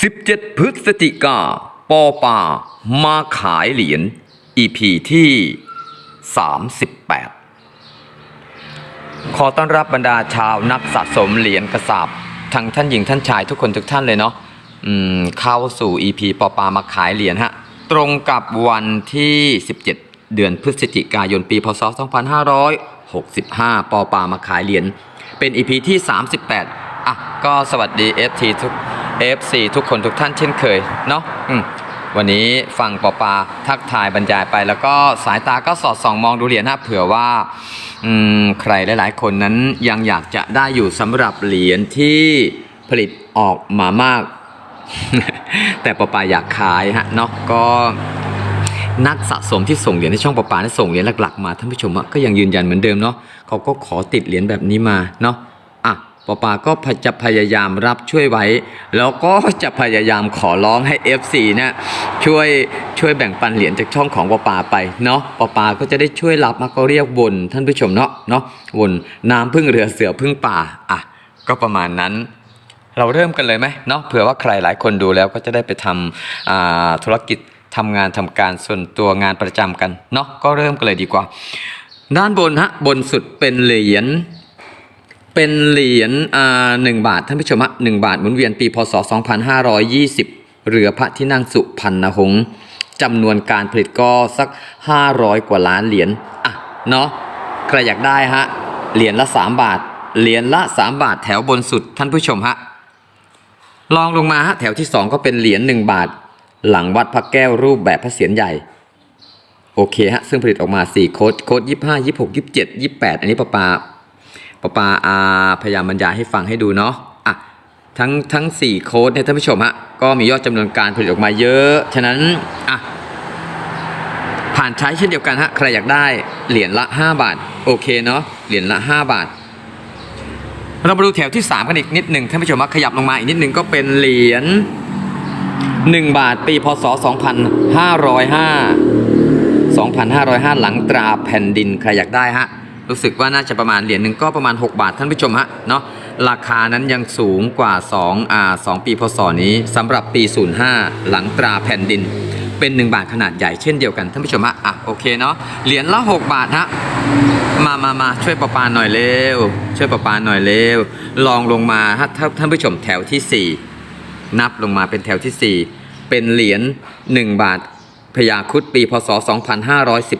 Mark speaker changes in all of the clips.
Speaker 1: 17 พฤศจิกา ปอปามาขายเหรียญ EP ที่ 38 ขอต้อนรับบรรดาชาวนักสะสมเหรียญกระสาบทั้งท่านหญิงท่านชายทุกคนทุกท่านเลยเนาะเข้าสู่ EP ปอปามาขายเหรียญฮะ ตรงกับวันที่ 17 เดือนพฤศจิกายนปี พศ 2565 ปอปามาขายเหรียญ เป็น EP ที่ 38 อะ ก็สวัสดี FT ทุก FC ทุกคนทุกท่านเช่นเคยเนาะวันนี้ฟังปอปาทักทายบรรยายไป แล้วก็สายตาก็สอดส่องมองดูเหรียญนะเผื่อว่าใครหลาย ๆ คนนั้นยังอยากจะได้อยู่สำหรับเหรียญที่ผลิตออกมามาก แต่ปอปาอยากขายฮะเนาะก็นักสะสมที่ส่งเหรียญในช่องประปาเนี่ส่งเหรียญหลักๆมาท่านผู้ชมก็ยังยืนยันเหมือนเดิมเนาะเขาก็ขอติดเหรียญแบบนี้มาเนาะ ประปาก็จะพยายามรับช่วยไว้ แล้วก็จะพยายามขอร้องให้ FC นี่ยช่วยช่วยแบ่งปันเหรียญจากช่องของประปาไปเนาะประปาก็จะได้ช่วยรับมาก็เรียกวนท่านผู้ชมเนาะเนาะวนน้ำพึ่งเรือเสือพึ่งป่าอะก็ประมาณนั้น เราเริ่มกันเลยไหมเนาะเผื่อว่าใครหลายคนดูแล้วก็จะได้ไปทำธุรกิจทำงานทำการส่วนตัวงานประจำกันเนาะก็เริ่มกันเลยดีกว่า ด้านบนฮะบนสุดเป็นเหรียญ เป็นเหรียญอ่าหนึ่งบาทท่านผู้ชมหนึ่งบาทหมุนเวียนปีพศ 2520เรือพระที่นั่งสุพรรณหงษ์จำนวนการผลิตก็สัก 500 กว่าล้านเหรียญอะเนาะใครอยากได้ฮะเหรียญละ 3 บาท เหรียญละ 3 บาทแถวบนสุดท่านผู้ชมฮะลองลงมาฮะแถวที่ 2 ก็เป็นเหรียญ1บาท หลังวัดพระแก้วรูปแบบพระเศียรใหญ่โอเคฮะซึ่งผลิตออกมา 4 โค้ดโค้ด25 26 27 28 อันนี้ปะปา ปปาอาพยายามบรรยายให้ฟังให้ดูเนาะอะทั้งทั้ง 4 โค้ดเนี่ยท่านผู้ชมฮะก็มียอดจำนวนการผลิตออกมาเยอะ ฉะนั้นอะผ่านใช้เช่นเดียวกันฮะใครอยากได้เหรียญละ 5 บาท โอเคเนาะเหรียญละ 5 บาท เรามาดูแถวที่ 3 กันอีกนิดหนึ่งท่านผู้ชมว่าขยับลงมาอีกนิดหนึ่งก็เป็นเหรียญ1 บาทปีพศ 2505 2505 หลังตราแผ่นดินใครอยากได้ฮะ รู้สึกว่าน่าจะประมาณเหรียญหนึ่งก็ประมาณ 6 บาทท่านผู้ชมฮะเนาะราคานั้นยังสูงกว่า2อ่า2ปีพศนี้สำหรับปี 05 หลังตราแผ่นดิน เป็น 1 บาทขนาดใหญ่เช่นเดียวกันท่านผู้ชมฮะอะโอเคเนาะเหรียญละ 6 บาทฮะมามามาช่วยประปาหน่อยเร็ว ช่วยประปาหน่อยเร็ว ลองลงมาฮะถ้าท่านผู้ชมแถวที่ 4 นับลงมาเป็นแถวที่ 4 เป็นเหรียญ1 บาทพยาคุดปีพศ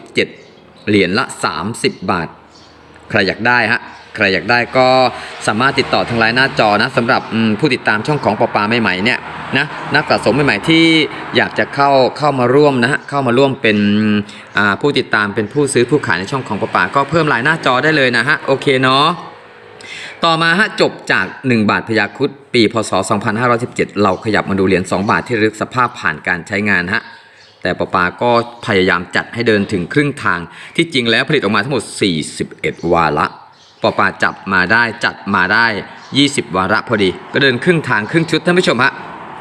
Speaker 1: 2517 เหรียญละ 30 บาท ใครอยากได้ฮะใครอยากได้ก็สามารถติดต่อทางไลน์หน้าจอนะสำหรับผู้ติดตามช่องของปอปาใหม่ๆเนี่ยนะนักสะสมใหม่ๆที่อยากจะเข้าเข้ามาร่วมนะฮะเข้ามาร่วมเป็นผู้ติดตามเป็นผู้ซื้อผู้ขายในช่องของปอปาก็เพิ่มไลน์หน้าจอได้เลยนะฮะโอเคเนาะต่อมาฮะจบจาก 1 บาทพยาคุดปีพศ 2517 เราขยับมาดูเหรียญ2บาทที่ระลึกสภาพผ่านการใช้งานฮะ แต่ปปาก็พยายามจัดให้เดินถึงครึ่งทาง ที่จริงแล้วผลิตออกมาทั้งหมด 41 วาระปปาจับมาได้จัดมาได้ 20 วาระพอดี ก็เดินครึ่งทางครึ่งชุดท่านผู้ชมฮะ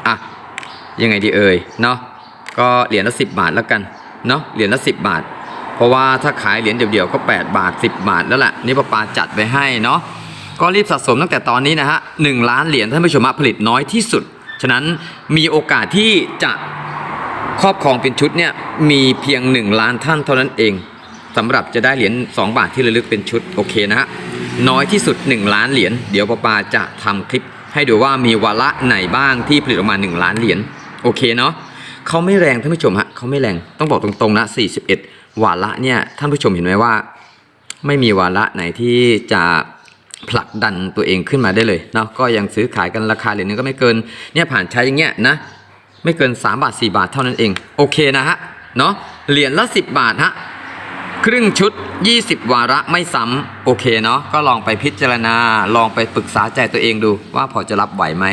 Speaker 1: อะยังไงดีเอ่ยเนาะก็เหรียญละ 10 บาทแล้วกันเนาะเหรียญละ10 บาท เพราะว่าถ้าขายเหรียญเดียวๆก็ 8 บาท 10 บาทแล้วแหละนี่ปปาจัดไปให้เนาะก็รีบสะสมตั้งแต่ตอนนี้นะฮะ1ล้านเหรียญท่านผู้ชมผลิตน้อยที่สุด ฉะนั้นมีโอกาสที่จะ ครอบครองเป็นชุดเนี่ยมีเพียง 1 ล้านท่านเท่านั้นเองสำหรับจะได้เหรียญ2 บาทที่ระลึกเป็นชุดโอเคนะฮะน้อยที่สุด 1 ล้านเหรียญเดี๋ยวปปาจะทำคลิป ให้ดูว่ามีวาระไหนบ้างที่ผลิตออกมา 1 ล้านเหรียญโอเคเนาะเขาไม่แรงท่านผู้ชมฮะเขาไม่แรงต้องบอกตรงๆนะ41 วาระเนี่ยท่านผู้ชมเห็นไหมว่า ไม่มีวาระไหนที่จะผลักดันตัวเองขึ้นมาได้เลยเนาะก็ยังซื้อขายกันราคาเหรียญนึงก็ไม่เกินเนี่ยผ่านใช้อย่างเงี้ยนะ ไม่เกิน 3 บาท 4 บาทเท่านั้นเอง โอเคนะฮะ เนาะเหรียญละ 10 บาทฮะ ครึ่งชุด 20 วาระไม่ซ้ำโอเคเนาะ ก็ลองไปพิจารณา ลองไปปรึกษาใจตัวเองดูว่าพอจะรับไหวไหม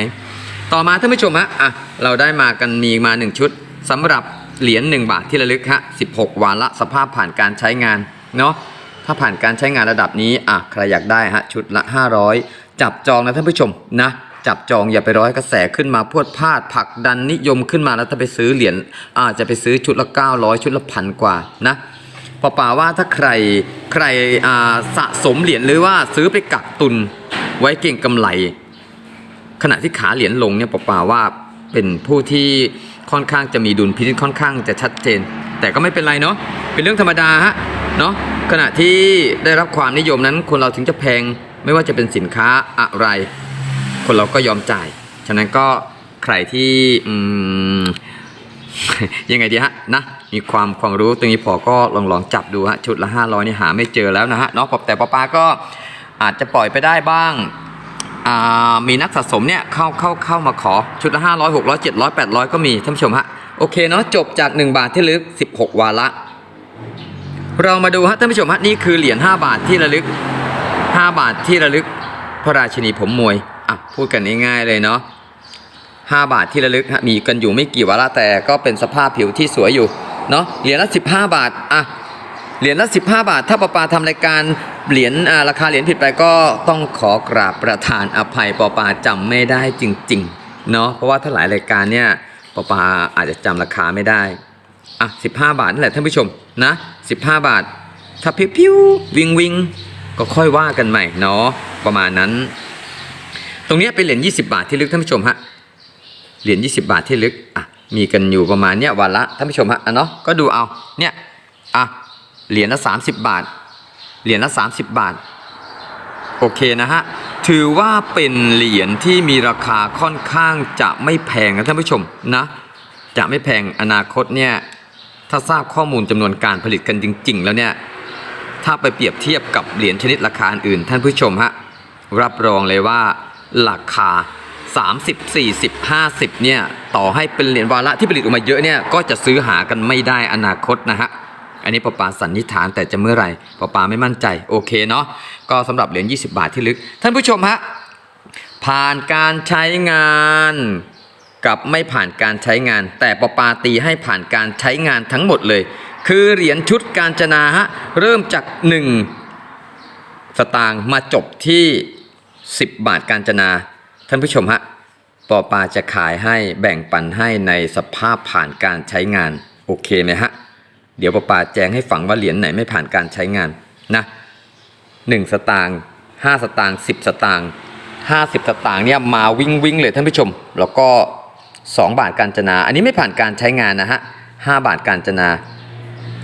Speaker 1: ต่อมาท่านผู้ชมฮะ อะ เราได้มากันมีมา 1 ชุดสำหรับเหรียญ1บาทที่ระลึกฮะ 16 วาระสภาพผ่านการใช้งาน เนาะ ถ้าผ่านการใช้งานระดับนี้ อะ ใครอยากได้ฮะ ชุดละ 500 จับจองนะท่านผู้ชมนะ จับจองอย่าไปร้อยกระแสขึ้นมาพวดพลาดผักดันนิยมขึ้นมาแล้วถ้าไปซื้อเหรียญอาจจะไปซื้อชุดละ 900 ชุดละพันกว่านะปอป่าว่าถ้าใครใครสะสมเหรียญหรือว่าซื้อไปกักตุนไว้เก่งกำไร ขณะที่ขาเหรียญลงเนี่ยปอป่าว่าเป็นผู้ที่ค่อนข้างจะมีดุลพินิจค่อนข้างจะชัดเจน แต่ก็ไม่เป็นไรเนาะเป็นเรื่องธรรมดาฮะเนาะขณะที่ได้รับความนิยมนั้นคนเราถึงจะแพงไม่ว่าจะเป็นสินค้าอะไร คนเราก็ยอมจ่าย ฉะนั้นก็ใครที่ยังไงดีฮะนะมีความความรู้ตรงนี้พอก็ลองลองจับดูฮะชุดละ500นี่หาไม่เจอแล้วนะฮะเนาะแต่ป้าปาก็อาจจะปล่อยไปได้บ้างมีนักสะสมเนี่ยเข้าเข้าเข้ามาขอชุดละ500 600 700 800 ก็มีท่านผู้ชมฮะโอเคเนาะจบจาก 1 บาทที่ระลึก 16 วาระ เรามาดูฮะท่านผู้ชมฮะนี่คือเหรียญ5บาทที่ระลึก 5 บาทที่ระลึกพระราชินีผมมวย อะพูดกันง่ายๆเลยเนาะ5บาทที่ระลึกมีกันอยู่ไม่กี่วาระแต่ก็เป็นสภาพผิวที่สวยอยู่เนาะเหรียญละ15บาทอะเหรียญละ15บาท ถ้าปอปาทำรายการเหรียญราคาเหรียญผิดไปก็ต้องขอกราบประธานอภัยปอปาจำไม่ได้จริงๆเนาะเพราะว่าถ้าหลายรายการเนี่ยปอปาอาจจะจำราคาไม่ได้อะ15บาทนั่นแหละท่านผู้ชมนะ15บาท ถ้าพิ้วๆวิงวิงก็ค่อยว่ากันใหม่เนาะประมาณนั้น ตรงนี้เป็นเหรียญ20 บาทที่ลึกท่านผู้ชมฮะเหรียญ20 บาทที่ลึกอะมีกันอยู่ประมาณเนี้ยวันละท่านผู้ชมฮะอะเนาะก็ดูเอาเนี่ยอะเหรียญละ 30 บาท เหรียญละ 30 บาทโอเคนะฮะถือว่าเป็นเหรียญที่มีราคาค่อนข้างจะไม่แพงนะท่านผู้ชมนะจะไม่แพงอนาคตเนี่ยถ้าทราบข้อมูลจำนวนการผลิตกันจริง ๆ แล้วเนี่ยถ้าไปเปรียบเทียบกับเหรียญชนิดราคาอื่นท่านผู้ชมฮะรับรองเลยว่า ราคา 30 40 50เนี่ยต่อให้เป็นเหรียญวาระที่ผลิตออกมาเยอะเนี่ยก็จะซื้อหากันไม่ได้อนาคตนะฮะอันนี้ปปาสันนิษฐานแต่จะเมื่อไหร่ปปาไม่มั่นใจโอเคเนาะก็สำหรับเหรียญ20 บาทที่ลึก ท่านผู้ชมฮะผ่านการใช้งานกับไม่ผ่านการใช้งาน แต่ปปาตีให้ผ่านการใช้งานทั้งหมดเลย คือเหรียญชุดการจนาฮะเริ่มจาก 1 สตางค์มาจบที่ 10 บาทการจนา ท่านผู้ชมฮะปอปาจะขายให้แบ่งปันให้ในสภาพผ่านการใช้งาน โอเคไหมฮะ เดี๋ยวปอปาแจ้งให้ฟังว่าเหรียญไหนไม่ผ่านการใช้งานนะ1สตางค์5สตางค์10สตางค์50สตางค์เนี่ยมาวิ่งวิ่งเลยท่านผู้ชม แล้วก็2บาทการจนา อันนี้ไม่ผ่านการใช้งานนะฮะ5บาทการจนา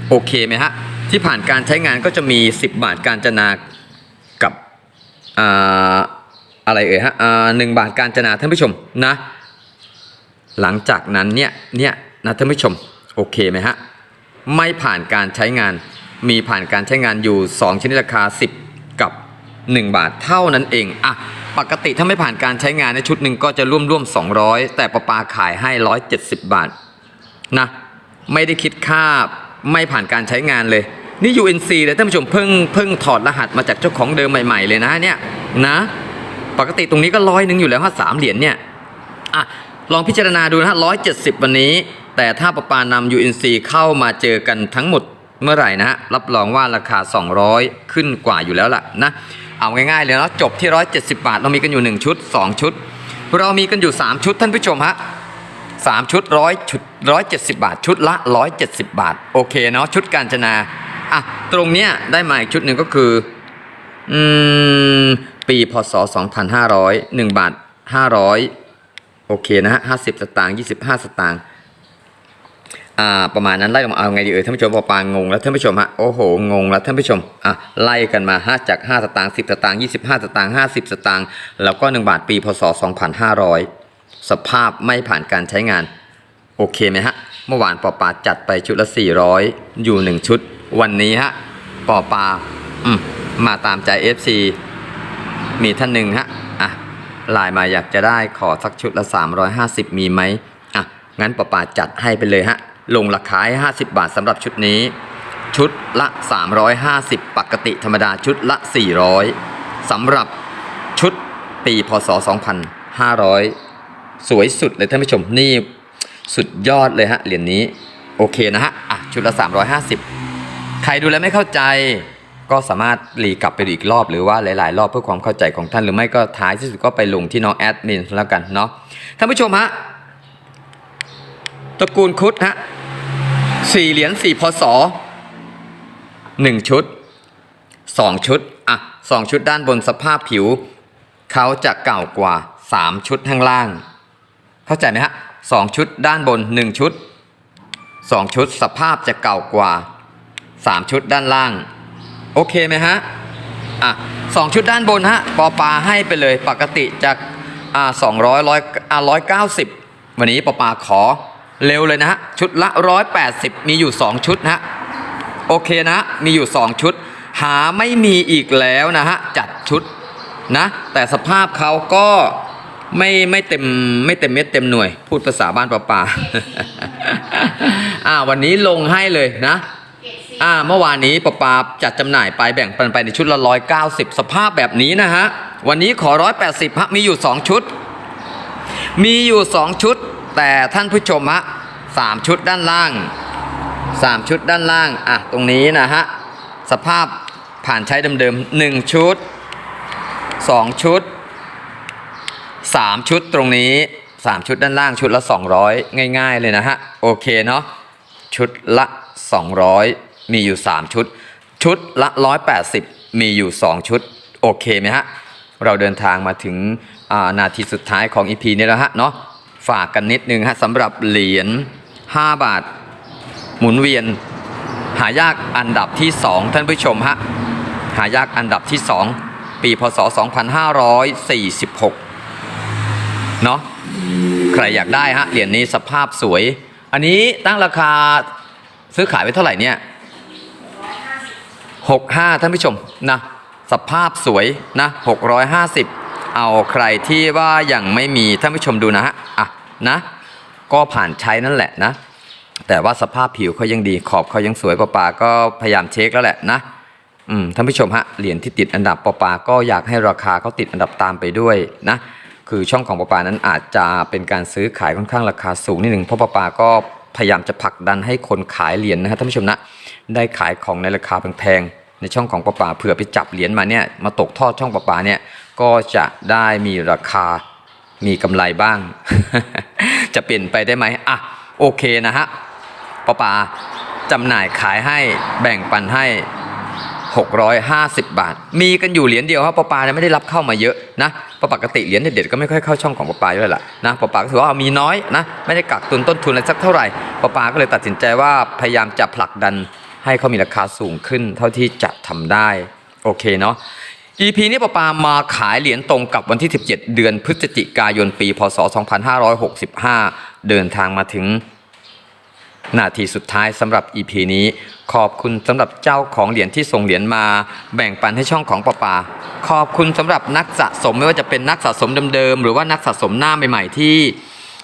Speaker 1: โอเคไหมฮะ ที่ผ่านการใช้งานก็จะมี10บาทการจนา อ่าอะไรเอ่ยฮะอ่าหนึ่งบาทการจนาท่านผู้ชมนะ หลังจากนั้นเนี่ยเนี่ยนะท่านผู้ชมโอเคไหมฮะไม่ผ่านการใช้งานมีผ่านการใช้งานอยู่ 2 ชนิดราคา 10 กับ 1 บาทเท่านั้นเองอะปกติถ้าไม่ผ่านการใช้งานในชุดหนึ่งก็จะร่วมร่วม200 แต่ประปาขายให้ 170 บาทนะไม่ได้คิดค่าไม่ผ่านการใช้งานเลย นี่ UNC เลยท่านผู้ชมเพิ่งเพิ่งถอดรหัสมาจากเจ้าของเดิมใหม่ ๆ เลยนะเนี่ยนะปกติตรงนี้ก็ร้อยหนึ่งอยู่แล้วฮะสามเหรียญเนี่ยอะลองพิจารณาดูนะฮะร้อยเจ็ดสิบวันนี้ แต่ถ้าประปานำ UNC เข้ามาเจอกันทั้งหมดเมื่อไหร่นะฮะรับรองว่าราคา 200 ขึ้นกว่าอยู่แล้วล่ะนะเอาง่ายๆเลยเนาะจบที่ 170 บาท เรามีกันอยู่ 1 ชุด 2 ชุด เรามีกันอยู่ 3 ชุดท่านผู้ชมฮะสามชุดร้อยชุดร้อยเจ็ดสิบาท ชุดละร้อยเจ็ดสิบาท โอเคเนาะชุดการจนา อะตรงเนี้ยได้มาอีกชุดหนึ่งก็คืออืมปีพศสองพันห้าร้อยหนึ่งบาทห้าร้อยโอเคนะฮะห้าสิบสตางค์ยี่สิบห้าสตางค์อ่าประมาณนั้นไล่ลงมาเอาไงดีเอ่ยท่านผู้ชมพอปางงงแล้วท่านผู้ชมฮะโอ้โหงงแล้วท่านผู้ชมอะไล่กันมาฮะจากห้าสตางค์สิบสตางค์ยี่สิบห้าสตางค์ห้าสิบสตางค์แล้วก็หนึ่งบาทปีพศสองพันห้าร้อยสภาพไม่ผ่านการใช้งาน โอเคไหมฮะ เมื่อวานปอปาจัดไปชุดละ 400 อยู่ 1 ชุด วันนี้ฮะปอปลาอืมมาตามใจ FC มีท่านหนึ่งฮะอะไลน์มาอยากจะได้ขอสักชุดละ 350 มีไหมอะงั้นปอปลาจัดให้ไปเลยฮะลงราคาให้50 บาทสำหรับชุดนี้ ชุดละ 350 ปกติธรรมดาชุดละ 400สำหรับชุดปีพศ 2500 สวยสุดเลยท่านผู้ชมนี่สุดยอดเลยฮะเหรียญนี้ โอเคนะฮะอะชุดละ 350 ใครดูแล้วไม่เข้าใจ ก็สามารถรีกลับไปดูอีกรอบ หรือว่าหลาย ๆ รอบเพื่อความเข้าใจของท่านหรือไม่ก็ท้ายที่สุดก็ไปลงที่น้องแอดมินแล้วกันเนาะท่านผู้ชมฮะตระกูลคุดฮะสี่เหรียญสี่พศหนึ่งชุดสองชุดอะสองชุดด้านบนสภาพผิว เขาจะเก่ากว่า3ชุดข้างล่าง เข้าใจไหมฮะสองชุดด้านบนหนึ่งชุดสองชุดสภาพจะเก่ากว่า สามชุดด้านล่าง โอเคไหมฮะอะสองชุดด้านบนฮะปอปาให้ไปเลยปกติจากอ่าสองร้อยร้อยอ่าร้อยเก้าสิบวันนี้ปอปาขอเร็วเลยนะฮะชุดละร้อยแปดสิบมีอยู่สองชุดฮะโอเคนะมีอยู่สองชุด หาไม่มีอีกแล้วนะฮะจัดชุดนะแต่สภาพเขาก็ไม่ไม่เต็มไม่เต็มเม็ดเต็มหน่วย พูดภาษาบ้านปอปาอ่าวันนี้ลงให้เลยนะ อ่าเมื่อวานนี้ปะปาจัดจำหน่ายไปแบ่งปันไปในชุดละร้อยเก้าสิบสภาพแบบนี้นะฮะ วันนี้ขอร้อยแปดสิบฮะมีอยู่สองชุด มีอยู่สองชุด แต่ท่านผู้ชมฮะสามชุดด้านล่างสามชุดด้านล่าง อะ ตรงนี้นะฮะ สภาพผ่านใช้เดิมๆหนึ่งชุดสองชุดสามชุดตรงนี้สามชุดด้านล่างชุดละ 200 ง่าย ๆ เลยนะฮะ โอเคเนาะชุดละ 200 มีอยู่ 3 ชุด ชุดละ 180 มีอยู่ 2 ชุด โอเคไหมฮะ เราเดินทางมาถึงนาทีสุดท้ายของ EP นี้แล้วฮะเนาะฝากกันนิดนึงฮะสำหรับเหรียญ 5 บาท หมุนเวียน หายากอันดับที่ 2 ท่านผู้ชมฮะหายากอันดับที่ 2 ปีพศ 2546 เนาะใครอยากได้ฮะเหรียญนี้สภาพสวย อันนี้ตั้งราคาซื้อขายไว้เท่าไหร่เนี่ย หกห้าท่านผู้ชมนะสภาพสวยนะหกร้อยห้าสิบเอาใครที่ว่ายังไม่มีท่านผู้ชมดูนะฮะอะนะก็ผ่านใช้นั่นแหละนะ แต่ว่าสภาพผิวเขายังดีขอบเขายังสวยปะปาก็พยายามเช็คแล้วแหละนะอืมท่านผู้ชมฮะเหรียญที่ติดอันดับปอปาก็อยากให้ราคาเขาติดอันดับตามไปด้วยนะคือช่องของปอปานั้นอาจจะเป็นการซื้อขายค่อนข้างราคาสูงนิดหนึ่งเพราะปอปาก็พยายามจะผลักดันให้คนขายเหรียญนะฮะท่านผู้ชมนะ ได้ขายของในราคาแพงๆในช่องของปอปาเผื่อไปจับเหรียญมาเนี่ยมาตกทอดช่องปอปาเนี่ยก็จะได้มีราคามีกำไรบ้าง จะเปลี่ยนไปได้ไหมอะโอเคนะฮะปอปาจำหน่ายขายให้แบ่งปันให้ 650 บาท มีกันอยู่เหรียญเดียวครับปอปาเนี่ยไม่ได้รับเข้ามาเยอะนะเพราะปกติเหรียญเด็ดๆก็ไม่ค่อยเข้าช่องของปอปาด้วยล่ะนะปอปาก็ถือว่ามีน้อยนะไม่ได้กักตุนต้นทุนอะไรสักเท่าไหร่ปอปาก็เลยตัดสินใจว่าพยายามจะผลักดัน ให้เขามีราคาสูงขึ้น เท่าที่จะทำได้ โอเคเนาะ EP นี้ปอปามาขายเหรียญตรงกับวันที่ 17 เดือนพฤศจิกายนปี พศ 2565 เดินทางมาถึงนาทีสุดท้ายสำหรับ EP นี้ขอบคุณสำหรับเจ้าของเหรียญที่ส่งเหรียญมา แบ่งปันให้ช่องของปอปา ขอบคุณสำหรับนักสะสมไม่ว่าจะเป็นนักสะสมเดิมๆหรือว่านักสะสมหน้าใหม่ๆที่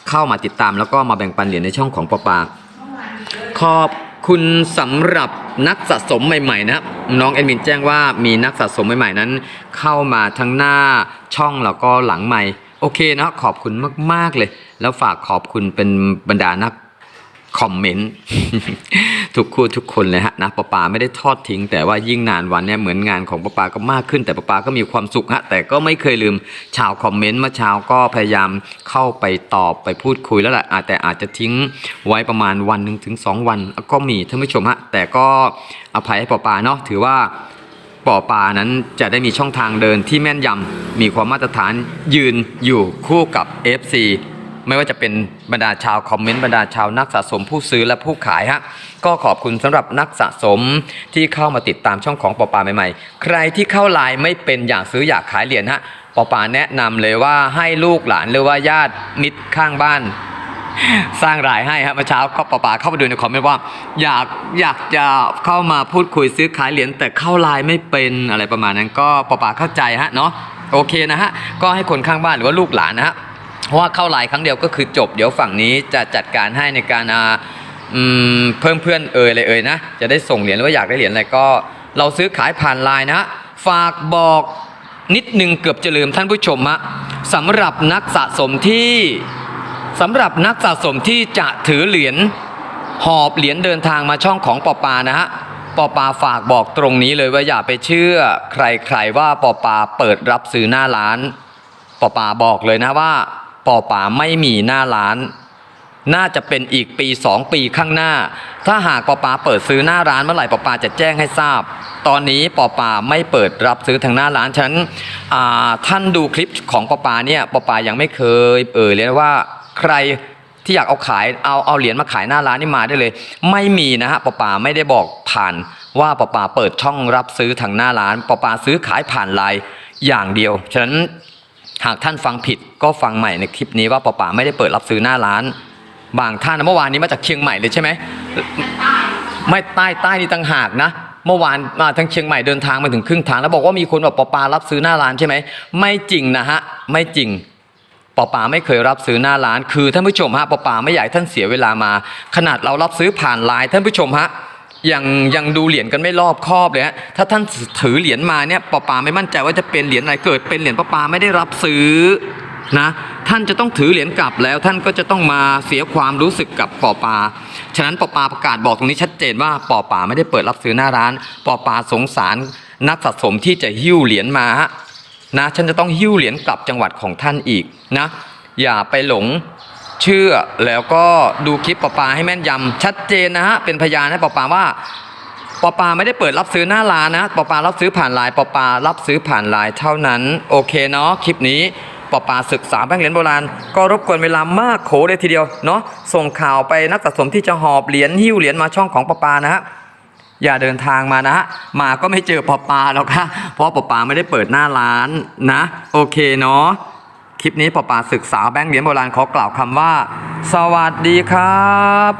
Speaker 1: เข้ามาติดตามแล้วก็มาแบ่งปันเหรียญในช่องของปอปาขอบ คุณสำหรับนักสะสมใหม่ ๆ นะครับน้องแอดมินแจ้งว่ามีนักสะสมใหม่ ๆ นั้น เข้ามาทั้งหน้าช่องแล้วก็หลังใหม่ โอเคนะขอบคุณมาก ๆ เลย แล้วฝากขอบคุณเป็นบรรดานัก คอมเมนต์ทุกคู่ทุกคนเลยฮะนะปะปาไม่ได้ทอดทิ้ง แต่ว่ายิ่งนานวันเนี่ยเหมือนงานของปะปาก็มากขึ้น แต่ปะปาก็มีความสุขฮะแต่ก็ไม่เคยลืมชาวคอมเมนต์เมื่อเช้าก็พยายามเข้าไปตอบไปพูดคุยแล้วแหละแต่อาจจะทิ้งไว้ประมาณวันหนึ่งถึงสองวัน ก็มีท่านผู้ชมฮะแต่ก็อภัยให้ปะปาเนาะถือว่าปอปานั้นจะได้มีช่องทางเดินที่แม่นยำมีความมาตรฐานยืนอยู่คู่กับ FC ไม่ว่าจะเป็นบรรดาชาวคอมเมนต์บรรดาชาวนักสะสมผู้ซื้อและผู้ขายฮะก็ขอบคุณสำหรับนักสะสมที่เข้ามาติดตามช่องของปอปาใหม่ ๆ ใครที่เข้าไลน์ไม่เป็นอยากซื้ออยากขายเหรียญฮะปอปาแนะนำเลยว่าให้ลูกหลานหรือว่าญาติมิตรข้างบ้านสร้างรายให้ครับเมื่อเช้าก็ปะปาเข้าไปดูในคอมเมนต์ว่า อยากอยากจะเข้ามาพูดคุยซื้อขายเหรียญแต่เข้าไลน์ไม่เป็นอะไรประมาณนั้นก็ปะปาเข้าใจฮะเนาะโอเคนะฮะก็ให้คนข้างบ้านหรือว่าลูกหลานนะฮะ เพราะว่าเข้าไลน์ครั้งเดียวก็คือจบ เดี๋ยวฝั่งนี้จะจัดการให้ในการอ่าเพิ่มเพื่อนเอ่ยอะไรเอ่ยนะ จะได้ส่งเหรียญหรือว่าอยากได้เหรียญอะไรก็ เราซื้อขายผ่านไลน์นะฮะฝากบอกนิดนึงเกือบจะลืมท่านผู้ชมฮะสำหรับนักสะสมที่สำหรับนักสะสมที่จะถือเหรียญหอบเหรียญเดินทางมาช่องของปอปานะฮะปอปาฝากบอกตรงนี้เลยว่าอย่าไปเชื่อ ใครๆว่าปอปาเปิดรับซื้อหน้าร้านปอปาบอกเลยนะว่า ปอปาไม่มีหน้าร้าน น่าจะเป็นอีกปี2ปีข้างหน้า ถ้าหากปอปาเปิดซื้อหน้าร้านเมื่อไหร่ปอปาจะแจ้งให้ทราบ ตอนนี้ปอปาไม่เปิดรับซื้อทางหน้าร้านฉันท่านดูคลิปของปอปาเนี่ยปอปายังไม่เคยเอ่ยเลยว่าใครที่อยากเอาขายเอาเอาเหรียญมาขายหน้าร้านนี่มาได้เลย ไม่มีนะฮะปอปาไม่ได้บอกผ่านว่าปอปาเปิดช่องรับซื้อทางหน้าร้านปอปาซื้อขายผ่านไลน์อย่างเดียวฉะนั้น หากท่านฟังผิดก็ฟังใหม่ในคลิปนี้ว่าปอปาไม่ได้เปิดรับซื้อหน้าร้าน บางท่านเมื่อวานนี้มาจากเชียงใหม่เลยใช่ไหมไม่ใต้ใต้นี่ต่างหากนะเมื่อวานมาทั้งเชียงใหม่เดินทางมาถึงครึ่งทาง แล้วบอกว่ามีคนแบบปอปารับซื้อหน้าร้านใช่ไหมไม่จริงนะฮะไม่จริงปอปาไม่เคยรับซื้อหน้าร้าน คือท่านผู้ชมฮะปอปาไม่อยากให้ท่านเสียเวลามา ขนาดเรารับซื้อผ่านไลน์ท่านผู้ชมฮะ ยังยังดูเหรียญกันไม่รอบคอบเลยฮะถ้าท่านถือเหรียญมาเนี่ยปอปาไม่มั่นใจว่าจะเป็นเหรียญอะไรเกิดเป็นเหรียญปอปาไม่ได้รับซื้อนะท่านจะต้องถือเหรียญกลับแล้วท่านก็จะต้องมาเสียความรู้สึกกับปอปา ฉะนั้นปอปาประกาศบอกตรงนี้ชัดเจนว่าปอปาไม่ได้เปิดรับซื้อหน้าร้านปอปาสงสารนักสะสมที่จะหิ้วเหรียญมาฮะนะฉันจะต้องหิ้วเหรียญกลับจังหวัดของท่านอีกนะอย่าไปหลง เชื่อแล้วก็ดูคลิปปอปาให้แม่นยำชัดเจนนะฮะเป็นพยานให้ปอปาว่าปอปาไม่ได้เปิดรับซื้อหน้าร้านนะปอปารับซื้อผ่านไลน์ปอปารับซื้อผ่านไลน์เท่านั้น โอเคเนาะคลิปนี้ปอปาศึกษาแบงค์เหรียญโบราณ ก็รบกวนเวลามากโขเลยทีเดียวเนาะส่งข่าวไปนักสะสมที่จะหอบเหรียญหิ้วเหรียญมาช่องของปอปานะฮะอย่าเดินทางมานะฮะมาก็ไม่เจอปอปาแล้วค่ะเพราะปอปาไม่ได้เปิดหน้าร้านนะ โอเคเนาะ คลิปนี้ปอปาศึกษาแบงค์เหรียญโบราณขอกล่าวคำว่า สวัสดีครับ